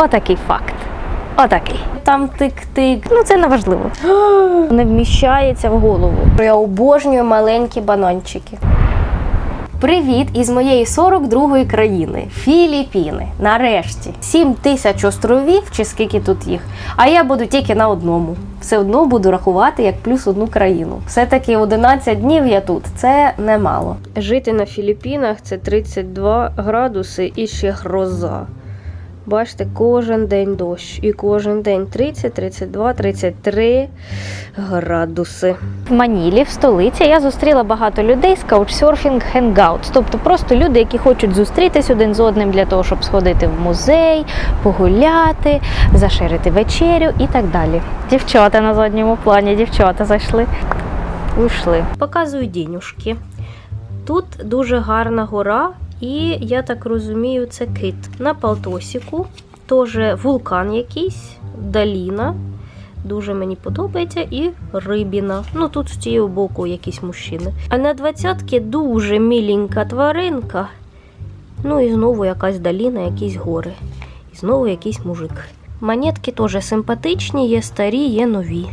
Отакий факт. Отакий. Там тик-тик. Ну це не важливо. Не вміщається в голову. Я обожнюю маленькі бананчики. Привіт із моєї 42-ї країни Філіппіни. Нарешті 7 тисяч островів, чи скільки тут їх. А я буду тільки на одному. Все одно буду рахувати як плюс одну країну. Все-таки 11 днів я тут. Це немало. Жити на Філіппінах це 32 градуси і ще гроза. Бачите, кожен день дощ. І кожен день 30, 32, 33 градуси. В Манілі, в столиці, я зустріла багато людей з Couchsurfing Hangouts, тобто просто люди, які хочуть зустрітись один з одним для того, щоб сходити в музей, погуляти, заширити вечерю і так далі. Дівчата на задньому плані, дівчата зайшли. Вийшли. Показую дінюшки. Тут дуже гарна гора, і я так розумію, це кит. На Палтосіку теж вулкан якийсь, Даліна. Дуже мені подобається, і рибіна. Ну тут з цього боку якісь мужчини. А на двадцятки дуже міленька тваринка. Ну і знову якась даліна, якісь гори. І знову якийсь мужик. Монетки теж симпатичні, є старі, є нові.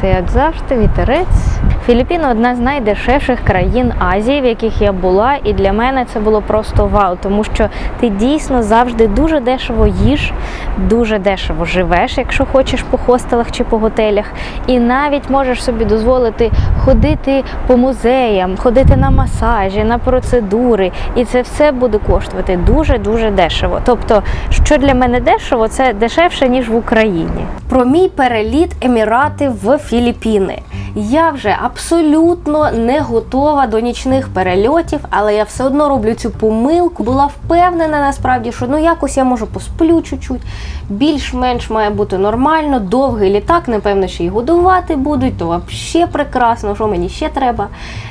Все як завжди, вітерець. Філіппіни одна з найдешевших країн Азії, в яких я була, і для мене це було просто вау, тому що ти дійсно завжди дуже дешево їш, дуже дешево живеш, якщо хочеш по хостелах чи по готелях, і навіть можеш собі дозволити ходити по музеям, ходити на масажі, на процедури, і це все буде коштувати дуже дуже дешево. Тобто, що для мене дешево, це дешевше ніж в Україні. Про мій переліт Емірати в Філіппіни. Я вже абсолютно не готова до нічних перельотів, але я все одно роблю цю помилку. Була впевнена насправді, що ну якось я можу посплю чуть-чуть, більш-менш має бути нормально. Довгий літак, напевно, ще й годувати будуть, то взагалі прекрасно, що мені ще треба.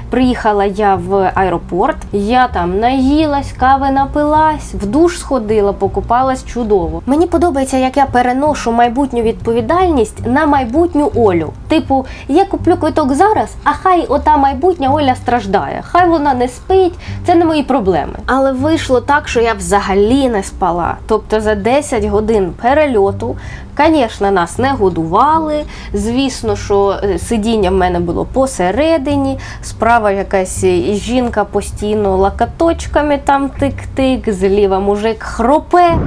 Приїхала я в аеропорт, я там наїлась, кави напилась, в душ сходила, покупалась чудово. Мені подобається, як я переношу майбутню відповідальність на майбутню Олю. Типу, я куплю квиток зараз, а хай ота майбутня Оля страждає. Хай вона не спить, це не мої проблеми. Але вийшло так, що я взагалі не спала. Тобто за 10 годин перельоту, звісно, нас не годували. Звісно, що е, сидіння в мене було посередині. Справа якась і жінка постійно лакаточками там тик-тик, зліва мужик хропе.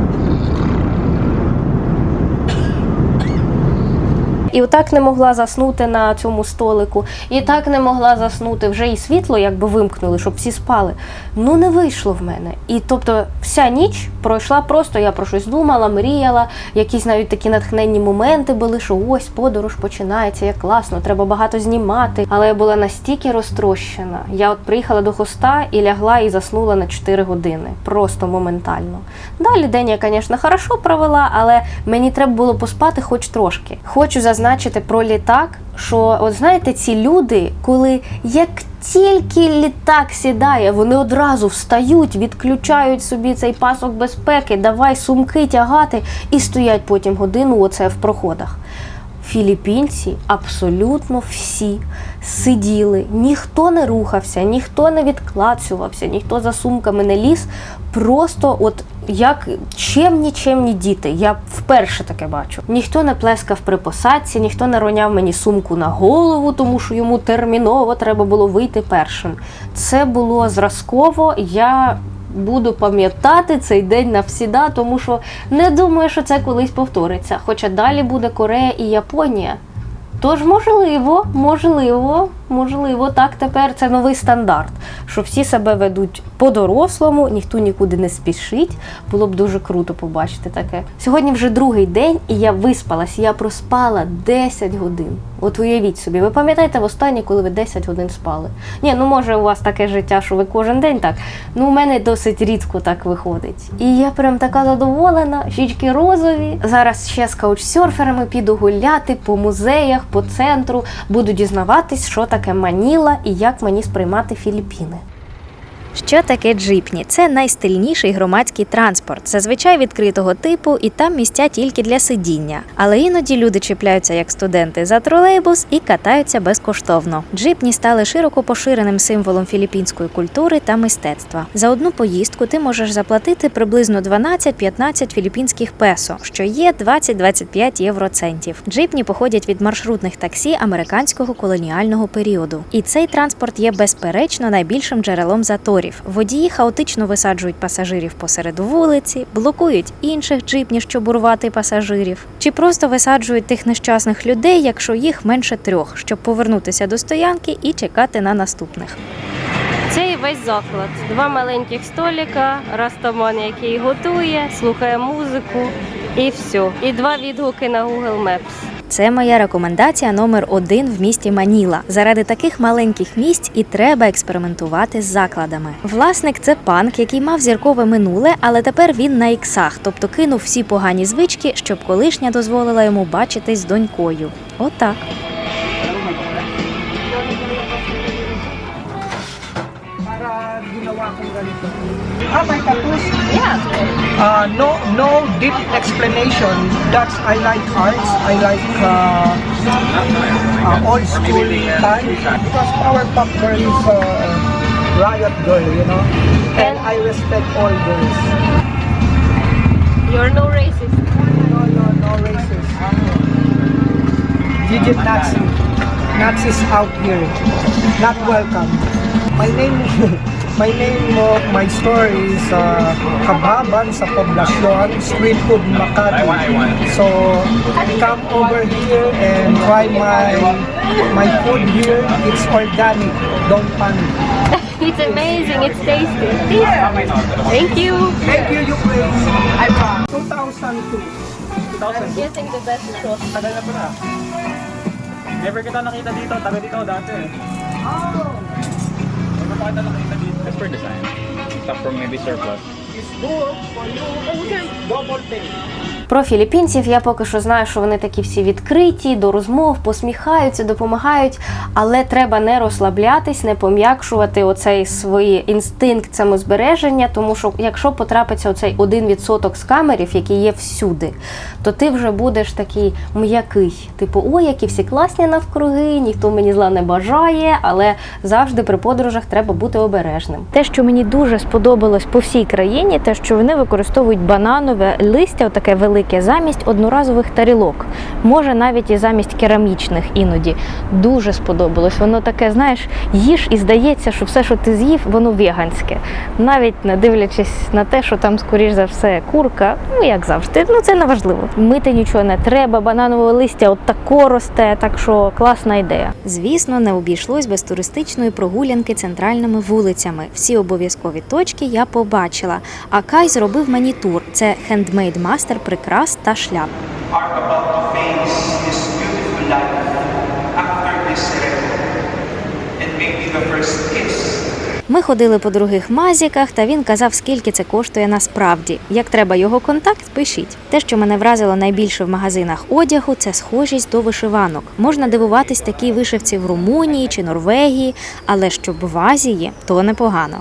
І отак не могла заснути на цьому столику, і так не могла заснути. Вже і світло якби вимкнули, щоб всі спали. Ну не вийшло в мене. І тобто вся ніч пройшла просто, я про щось думала, мріяла, якісь навіть такі натхненні моменти були, що ось подорож починається, як класно, треба багато знімати. Але я була настільки розтрощена. Я от приїхала до хоста і лягла і заснула на 4 години. Просто моментально. Далі день я, звісно, хорошо провела, але мені треба було поспати хоч трошки. Хочу зазначити про літак, що от знаєте, ці люди, коли як тільки літак сідає, вони одразу встають, відключають собі цей пасок безпеки, давай сумки тягати і стоять потім годину оце в проходах. Філіппінці абсолютно всі сиділи, ніхто не рухався, ніхто не відклацювався, ніхто за сумками не ліз. Просто от як чемні, чемні діти. Я вперше таке бачу. Ніхто не плескав при посадці, ніхто не роняв мені сумку на голову, тому що йому терміново треба було вийти першим. Це було зразково. Я буду пам'ятати цей день навсіда, тому що не думаю, що це колись повториться. Хоча далі буде Корея і Японія. Тож, можливо, можливо, можливо, так тепер це новий стандарт, що всі себе ведуть по-дорослому, ніхто нікуди не спішить. Було б дуже круто побачити таке. Сьогодні вже другий день, і я виспалась. Я проспала 10 годин. От уявіть собі, ви пам'ятаєте востаннє, коли ви 10 годин спали? Ні, ну може у вас таке життя, що ви кожен день так. Ну, у мене досить рідко так виходить. І я прям така задоволена, щічки розові. Зараз ще з каучсерферами піду гуляти по музеях, по центру, буду дізнаватись, що таке Маніла і як мені сприймати Філіппіни. Що таке джипні? Це найстильніший громадський транспорт, зазвичай відкритого типу, і там місця тільки для сидіння. Але іноді люди чіпляються як студенти за тролейбус і катаються безкоштовно. Джипні стали широко поширеним символом філіппінської культури та мистецтва. За одну поїздку ти можеш заплатити приблизно 12-15 філіппінських песо, що є 20-25 євроцентів. Джипні походять від маршрутних таксі американського колоніального періоду. І цей транспорт є безперечно найбільшим джерелом заторів. Водії хаотично висаджують пасажирів посеред вулиці, блокують інших джипні, щоб урвати пасажирів, чи просто висаджують тих нещасних людей, якщо їх менше трьох, щоб повернутися до стоянки і чекати на наступних. Це і весь заклад. Два маленьких століка, растаман, який готує, слухає музику і все. І два відгуки на Google Maps. Це моя рекомендація номер один в місті Маніла. Заради таких маленьких місць і треба експериментувати з закладами. Власник це панк, який мав зіркове минуле, але тепер він на іксах, тобто кинув всі погані звички, щоб колишня дозволила йому бачитись з донькою. Отак. para ginawa. Uh, no, no deep explanation. That's, I like arts. I like uh, uh, old school time. Because Power Pop Girl is a riot girl, you know? And I respect all girls. You're no racist. No, no, no racist. Digit Nazi. Nazis out here. Not welcome. My name, my name of my story is uh, Kababan sa Poblacion, Street Food Makati. So come over here and try my my food here. It's organic. Don't panic. It's amazing. It's tasty. Thank you. Thank you, Ukraine. 2002. Getting the best sauce. Tagal na pala. Never kita nakita dito, taga dito dati. Oh! Never kita nakita dito. For design. Stuff from maybe surplus. It's oh, good for you. Okay. Double pay. Про філіппінців я поки що знаю, що вони такі всі відкриті, до розмов, посміхаються, допомагають, але треба не розслаблятись, не пом'якшувати оцей свій інстинкт самозбереження, тому що якщо потрапиться оцей 1% скамерів, які є всюди, то ти вже будеш такий м'який. Типу, ой, які всі класні навкруги, ніхто мені зла не бажає, але завжди при подорожах треба бути обережним. Те, що мені дуже сподобалось по всій країні, те, що вони використовують бананове листя, таке велике, замість одноразових тарілок. Може, навіть і замість керамічних іноді. Дуже сподобалось. Воно таке, знаєш, їж і здається, що все, що ти з'їв, воно веганське. Навіть не дивлячись на те, що там, скоріш за все, курка, ну як завжди, ну це не важливо. Мити нічого не треба, бананове листя от тако росте, так що класна ідея. Звісно, не обійшлось без туристичної прогулянки центральними вулицями. Всі обов'язкові точки я побачила. А Кай зробив мені тур. Це хендмейд мастер прикрас та шляп. Ми ходили по других мазіках, та він казав, скільки це коштує насправді. Як треба його контакт, пишіть. Те, що мене вразило найбільше в магазинах одягу, це схожість до вишиванок. Можна дивуватись такій вишивці в Румунії чи Норвегії, але щоб в Азії, то непогано.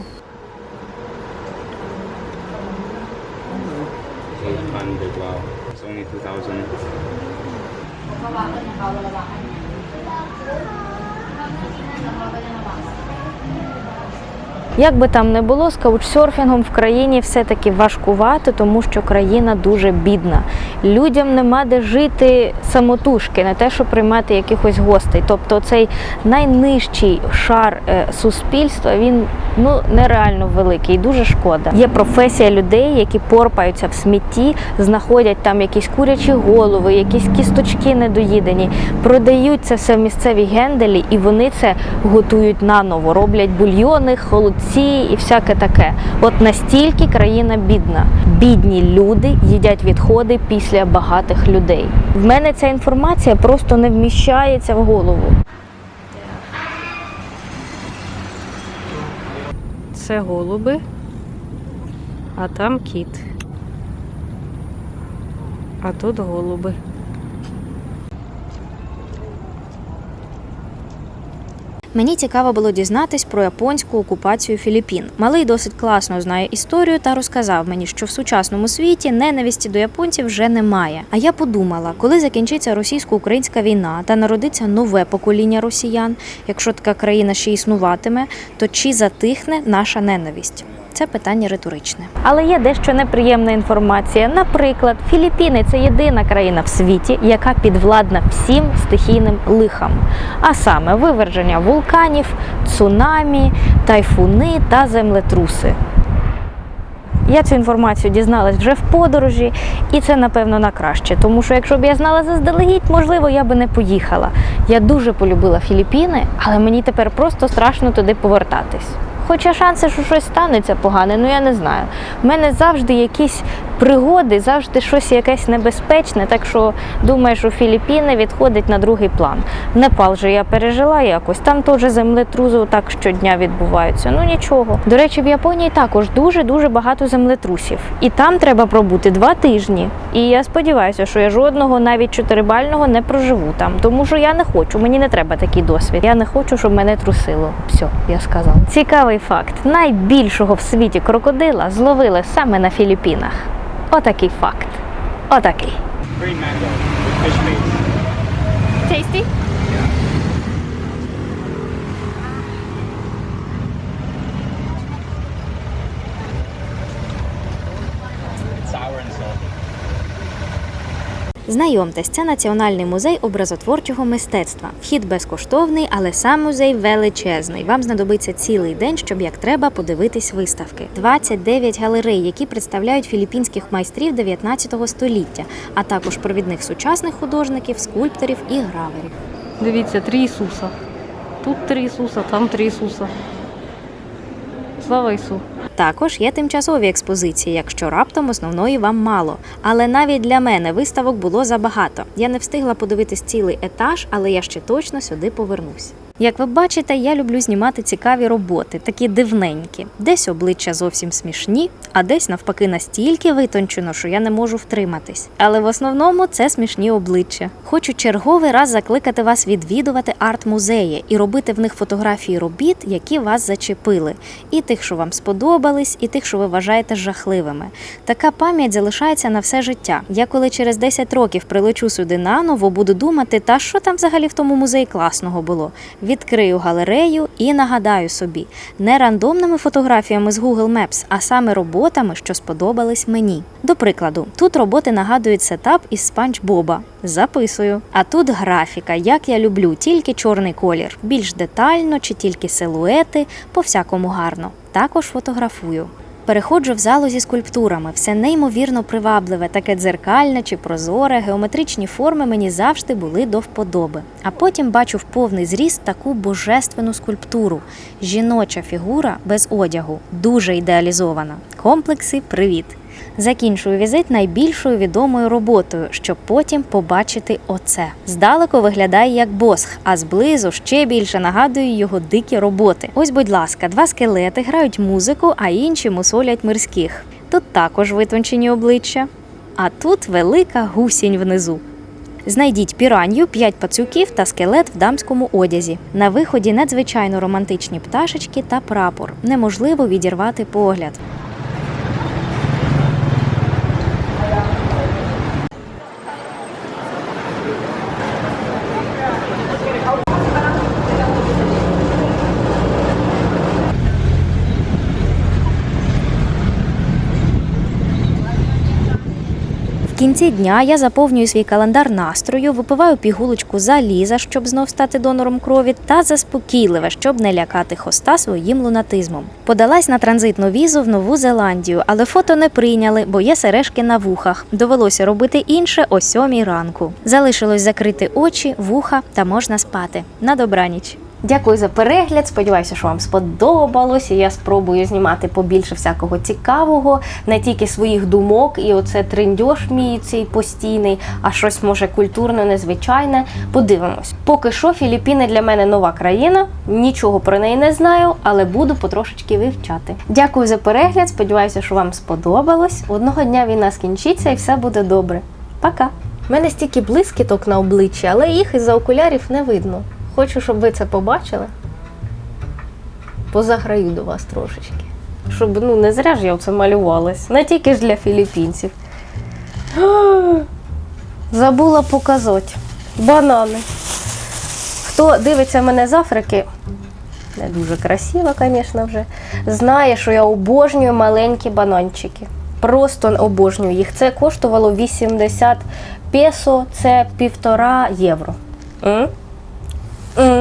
Як би там не було, з каучсерфінгом в країні все-таки важкувати, тому що країна дуже бідна. Людям нема де жити самотужки, не те, що приймати якихось гостей. Тобто цей найнижчий шар е, суспільства він ну нереально великий, дуже шкода. Є професія людей, які порпаються в смітті, знаходять там якісь курячі голови, якісь кісточки недоїдені, продають це все в місцеві генделі, і вони це готують наново, роблять бульйони, холодці і всяке таке. От настільки країна бідна. Бідні люди їдять відходи після багатих людей. В мене ця інформація просто не вміщається в голову. Це голуби, а там кіт. А тут голуби. Мені цікаво було дізнатись про японську окупацію Філіппін. Малий досить класно знає історію та розказав мені, що в сучасному світі ненависті до японців вже немає. А я подумала, коли закінчиться російсько-українська війна та народиться нове покоління росіян, якщо така країна ще існуватиме, то чи затихне наша ненависть? Це питання риторичне. Але є дещо неприємна інформація. Наприклад, Філіппіни це єдина країна в світі, яка підвладна всім стихійним лихам, а саме виверження вулканів, цунамі, тайфуни та землетруси. Я цю інформацію дізналась вже в подорожі, і це напевно на краще. Тому що якщо б я знала заздалегідь, можливо, я би не поїхала. Я дуже полюбила Філіппіни, але мені тепер просто страшно туди повертатись. Хоча шанси, що щось станеться погане, ну я не знаю. У мене завжди якісь пригоди, завжди щось якесь небезпечне. Так що думаю, що Філіппіни відходить на другий план. Непал же я пережила якось. Там теж землетруси так щодня відбуваються. Ну нічого. До речі, в Японії також дуже дуже багато землетрусів, і там треба пробути два тижні. І я сподіваюся, що я жодного навіть чотирибального не проживу там, тому що я не хочу. Мені не треба такий досвід. Я не хочу, щоб мене трусило. Все, я сказала. Цікавий факт: найбільшого в світі крокодила зловили саме на Філіппінах. Отакий факт. Отакий. Green mango with fish paste. Tasty? Знайомтесь, це Національний музей образотворчого мистецтва. Вхід безкоштовний, але сам музей величезний. Вам знадобиться цілий день, щоб як треба подивитись виставки. 29 галерей, які представляють філіппінських майстрів 19 століття, а також провідних сучасних художників, скульпторів і граверів. Дивіться, три Ісуса. Тут три Ісуса, там три Ісуса. Слава Ісу! Також є тимчасові експозиції, якщо раптом основної вам мало. Але навіть для мене виставок було забагато. Я не встигла подивитись цілий етаж, але я ще точно сюди повернусь. Як ви бачите, я люблю знімати цікаві роботи, такі дивненькі. Десь обличчя зовсім смішні, а десь навпаки настільки витончено, що я не можу втриматись. Але в основному це смішні обличчя. Хочу черговий раз закликати вас відвідувати арт-музеї і робити в них фотографії робіт, які вас зачепили, і тих, що вам сподобались, і тих, що ви вважаєте жахливими. Така пам'ять залишається на все життя. Я коли через 10 років прилечу сюди наново, буду думати, та що там взагалі в тому музеї класного було. Відкрию галерею і нагадаю собі, не рандомними фотографіями з Google Maps, а саме роботами, що сподобались мені. До прикладу, тут роботи нагадують сетап із Спанч Боба. Записую. А тут графіка, як я люблю, тільки чорний колір. Більш детально чи тільки силуети, по всякому гарно. Також фотографую. Переходжу в залу зі скульптурами. Все неймовірно привабливе, таке дзеркальне чи прозоре, геометричні форми мені завжди були до вподоби. А потім бачу в повний зріст таку божественну скульптуру. Жіноча фігура без одягу, дуже ідеалізована. Комплекси привіт. Закінчую візит найбільшою відомою роботою, щоб потім побачити оце. Здалеку виглядає як босх, а зблизу ще більше нагадує його дикі роботи. Ось, будь ласка, два скелети грають музику, а інші мусолять мирських. Тут також витончені обличчя. А тут велика гусінь внизу. Знайдіть піранью, п'ять пацюків та скелет в дамському одязі. На виході надзвичайно романтичні пташечки та прапор. Неможливо відірвати погляд. Кінці дня я заповнюю свій календар настрою, випиваю пігулочку заліза, щоб знов стати донором крові, та заспокійливе, щоб не лякати хоста своїм лунатизмом. Подалась на транзитну візу в Нову Зеландію, але фото не прийняли, бо є сережки на вухах. Довелося робити інше о сьомій ранку. Залишилось закрити очі, вуха та можна спати. На добраніч. Дякую за перегляд. Сподіваюся, що вам сподобалось. І я спробую знімати побільше всякого цікавого, не тільки своїх думок, і оце триндьош мій цей постійний, а щось може культурно, незвичайне. Подивимось. Поки що, Філіппіни для мене нова країна. Нічого про неї не знаю, але буду потрошечки вивчати. Дякую за перегляд. Сподіваюся, що вам сподобалось. Одного дня війна скінчиться і все буде добре. Пока! У мене стільки блискіток на обличчі, але їх із-за окулярів не видно. Хочу, щоб ви це побачили. позаграю до вас трошечки. Щоб ну не зря ж я це малювалась. Не тільки ж для філіппінців. Забула показати. Банани. Хто дивиться мене з Африки, не дуже красиво, звісно, вже, знає, що я обожнюю маленькі бананчики. Просто обожнюю їх. Це коштувало 80 песо, це півтора євро. Mm,